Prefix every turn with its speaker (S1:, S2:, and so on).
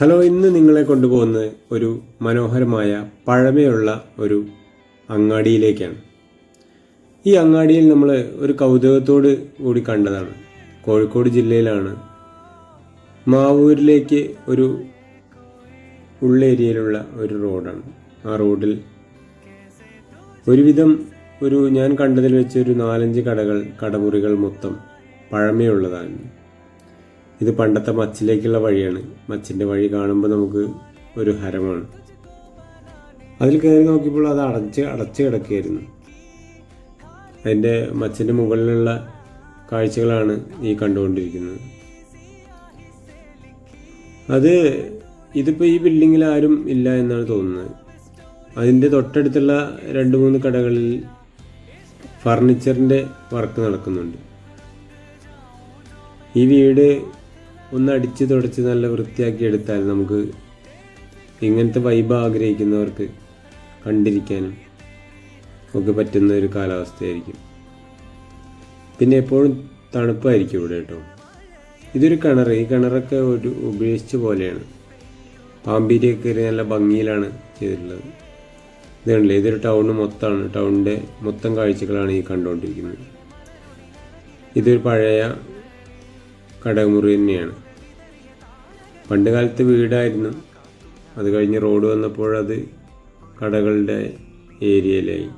S1: Hello ഇന്ന് നിങ്ങളെ കൊണ്ടുപോകുന്നത് ഒരു മനോഹരമായ പഴമയുള്ള ഒരു അങ്ങാടിയിലേക്കാണ്. ഈ അങ്ങാടിയിൽ നമ്മൾ ഒരു കൗതുകത്തോട് കൂടി കണ്ടതാണ്. കോഴിക്കോട് ജില്ലയിലാണ് മാവൂരിലേക്ക് ഒരു ഉള്ളേരിയയിലുള്ള ഒരു റോഡാണ്. ആ റോഡിൽ ഒരുവിധം ഒരു ഞാൻ കണ്ടതിൽ വെച്ച് ഒരു നാലഞ്ച് കടകൾ കടമുറികൾ മൊത്തം പഴമയുള്ളതാണ്. ഇത് പണ്ടത്തെ മച്ചിലേക്കുള്ള വഴിയാണ്. മച്ചിന്റെ വഴി കാണുമ്പോൾ നമുക്ക് ഒരു ഹരമാണ്. അതിൽ കയറി നോക്കിയപ്പോൾ അത് അടച്ച് അടച്ച് കിടക്കുകയായിരുന്നു. അതിന്റെ മച്ചിന്റെ മുകളിലുള്ള കാഴ്ചകളാണ് ഈ കണ്ടുകൊണ്ടിരിക്കുന്നത്. അത് ഇതിപ്പോൾ ഈ ബിൽഡിങ്ങിൽ ആരും ഇല്ല എന്നാണ് തോന്നുന്നത്. അതിന്റെ തൊട്ടടുത്തുള്ള രണ്ട് മൂന്ന് കടകളിൽ ഫർണിച്ചറിന്റെ വർക്ക് നടക്കുന്നുണ്ട്. ഈ വീട് ഒന്ന് അടിച്ച് തുടച്ച് നല്ല വൃത്തിയാക്കി എടുത്താൽ നമുക്ക് ഇങ്ങനത്തെ വൈബ് ആഗ്രഹിക്കുന്നവർക്ക് കണ്ടിരിക്കാനും ഒക്കെ പറ്റുന്ന ഒരു കാലാവസ്ഥയായിരിക്കും. പിന്നെ എപ്പോഴും തണുപ്പായിരിക്കും ഇവിടെ കേട്ടോ. ഇതൊരു കിണർ ഈ കിണറൊക്കെ ഒരു ഉപേക്ഷിച്ച പോലെയാണ്. പാമ്പീരിയൊക്കെ ഒരു നല്ല ഭംഗിയിലാണ് ചെയ്തിട്ടുള്ളത്. ഇത് കണ്ടില്ലേ? ഇതൊരു ടൗൺ മൊത്തമാണ്. ടൗണിന്റെ മൊത്തം കാഴ്ചകളാണ് ഈ കണ്ടുകൊണ്ടിരിക്കുന്നത്. ഇതൊരു പഴയ കടമുറി തന്നെയാണ്. പണ്ട് കാലത്ത് വീടായിരുന്നു. അത് കഴിഞ്ഞ് റോഡ് വന്നപ്പോഴത് കടകളുടെ ഏരിയയിലായി.